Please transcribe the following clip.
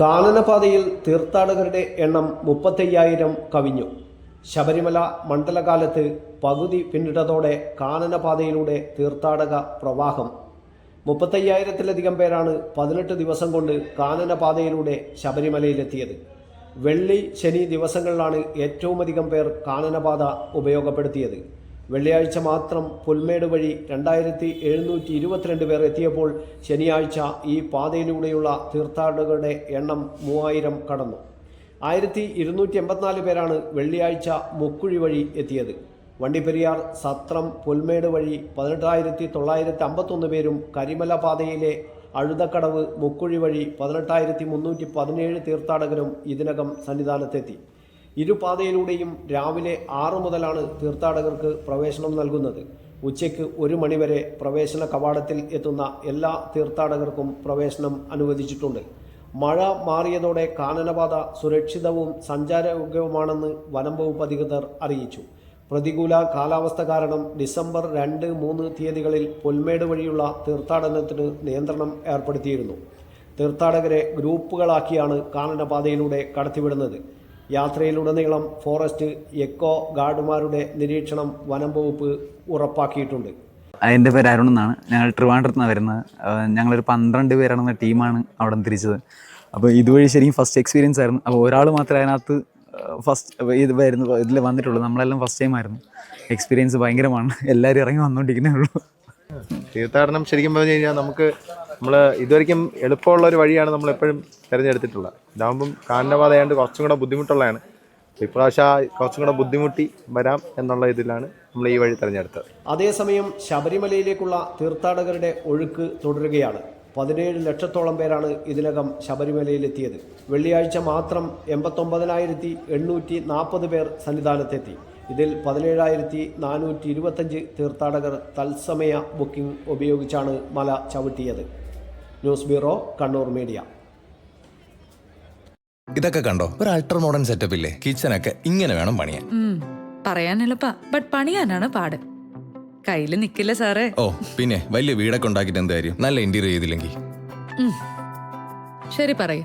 കാനനപാതയിൽ തീർത്ഥാടകരുടെ എണ്ണം മുപ്പത്തയ്യായിരം കവിഞ്ഞു. ശബരിമല മണ്ഡലകാലത്ത് പകുതി പിന്നിട്ടതോടെ കാനനപാതയിലൂടെ തീർത്ഥാടക പ്രവാഹം. മുപ്പത്തയ്യായിരത്തിലധികം പേരാണ് പതിനെട്ട് ദിവസം കൊണ്ട് കാനനപാതയിലൂടെ ശബരിമലയിലെത്തിയത്. വെള്ളി ശനി ദിവസങ്ങളിലാണ് ഏറ്റവുമധികം പേർ കാനനപാത ഉപയോഗപ്പെടുത്തിയത്. വെള്ളിയാഴ്ച മാത്രം പുൽമേട് വഴി രണ്ടായിരത്തി എഴുന്നൂറ്റി ഇരുപത്തിരണ്ട് പേർ എത്തിയപ്പോൾ ശനിയാഴ്ച ഈ പാതയിലൂടെയുള്ള തീർത്ഥാടകരുടെ എണ്ണം മൂവായിരം കടന്നു. ആയിരത്തി ഇരുന്നൂറ്റി എൺപത്തിനാല് പേരാണ് വെള്ളിയാഴ്ച മുക്കുഴി വഴി എത്തിയത്. വണ്ടിപ്പെരിയാർ സത്രം പുൽമേട് വഴി പതിനെട്ടായിരത്തി തൊള്ളായിരത്തി അമ്പത്തൊന്ന് പേരും കരിമല പാതയിലെ അഴുതക്കടവ് മുക്കുഴി വഴി പതിനെട്ടായിരത്തി മുന്നൂറ്റി പതിനേഴ് തീർത്ഥാടകരും ഇതിനകം സന്നിധാനത്തെത്തി. ഇരുപാതയിലൂടെയും രാവിലെ ആറു മുതലാണ് തീർത്ഥാടകർക്ക് പ്രവേശനം നൽകുന്നത്. ഉച്ചയ്ക്ക് ഒരു മണിവരെ പ്രവേശന കവാടത്തിൽ എത്തുന്ന എല്ലാ തീർത്ഥാടകർക്കും പ്രവേശനം അനുവദിച്ചിട്ടുണ്ട്. മഴ മാറിയതോടെ കാനനപാത സുരക്ഷിതവും സഞ്ചാരയോഗ്യവുമാണെന്ന് വനം വകുപ്പ് അധികൃതർ അറിയിച്ചു. പ്രതികൂല കാലാവസ്ഥ കാരണം ഡിസംബർ രണ്ട് മൂന്ന് തീയതികളിൽ പുൽമേട് വഴിയുള്ള തീർത്ഥാടനത്തിന് നിയന്ത്രണം ഏർപ്പെടുത്തിയിരുന്നു. തീർത്ഥാടകരെ ഗ്രൂപ്പുകളാക്കിയാണ് കാനനപാതയിലൂടെ കടത്തിവിടുന്നത്. യാത്രയിലുടനീളം ഫോറസ്റ്റ് എക്കോ ഗാർഡുമാരുടെ നിരീക്ഷണം വനം വകുപ്പ് ഉറപ്പാക്കിയിട്ടുണ്ട്. എന്റെ പേര് അരുൺ എന്നാണ്. ഞങ്ങൾ ട്രിവാൻഡ്രത്ത് നിന്നാണ് വരുന്നത് ഞങ്ങളൊരു പന്ത്രണ്ട് പേരടങ്ങുന്ന ടീമാണ് അവിടെ നിന്ന് തിരിച്ചത്. അപ്പോൾ ഇതുവഴി ശരിക്കും ഫസ്റ്റ് എക്സ്പീരിയൻസ് ആയിരുന്നു. അപ്പോൾ ഒരാൾ മാത്രമേ അതിനകത്ത് ഫസ്റ്റ് ഇത് വരുന്നു ഇതിൽ വന്നിട്ടുള്ളൂ. നമ്മളെല്ലാം ഫസ്റ്റ് ടൈം ആയിരുന്നു. എക്സ്പീരിയൻസ് ഭയങ്കരമാണ്. എല്ലാവരും ഇറങ്ങി വന്നുകൊണ്ടിരിക്കുന്നേ ഉള്ളൂ. തീർത്ഥാടനം ശരിക്കും പറഞ്ഞു കഴിഞ്ഞാൽ നമുക്ക് നമ്മൾ ഇതുവരെയും എളുപ്പമുള്ള ഒരു വഴിയാണ് നമ്മൾ എപ്പോഴും തിരഞ്ഞെടുത്തിട്ടുള്ളത് ഇതാകുമ്പം കാനനപാതയാണ്ട് കുറച്ചും കൂടെ ബുദ്ധിമുട്ടുള്ളതാണ്. ഇപ്രാവശ്യം കുറച്ചും കൂടെ ബുദ്ധിമുട്ടി വരാം എന്നുള്ള ഇതിലാണ് നമ്മൾ ഈ വഴി തിരഞ്ഞെടുത്തത്. അതേസമയം ശബരിമലയിലേക്കുള്ള തീർത്ഥാടകരുടെ ഒഴുക്ക് തുടരുകയാണ്. പതിനേഴ് ലക്ഷത്തോളം പേരാണ് ഇതിനകം ശബരിമലയിലെത്തിയത്. വെള്ളിയാഴ്ച മാത്രം എൺപത്തൊമ്പതിനായിരത്തി എണ്ണൂറ്റി നാൽപ്പത് പേർ സന്നിധാനത്തെത്തി. ഇതിൽ പതിനേഴായിരത്തി നാനൂറ്റി ഇരുപത്തഞ്ച് തീർത്ഥാടകർ തത്സമയ ബുക്കിംഗ് ഉപയോഗിച്ചാണ് മല ചവിട്ടിയത്. News bureau Kannur media. ഇതൊക്കെ കണ്ടോ? ഒരു അൾട്രാ മോഡേൺ സെറ്റപ്പ് ഇല്ലേ? കിച്ചനൊക്കെ ഇങ്ങനെ വേണം പണിയാൻ. പറയാൻ എളുപ്പാ ബട്ട് പണിയാനാണ് പാട്. കയ്യിൽ നിക്കില്ല സാറേ? ഓ പിന്നെ വലിയ വീടൊക്കെ ഉണ്ടാക്കിട്ട് എന്ത് കാര്യം? നല്ല ഇന്റീരിയർ ചെയ്തില്ലെങ്കിൽ. ശരി പറയൂ.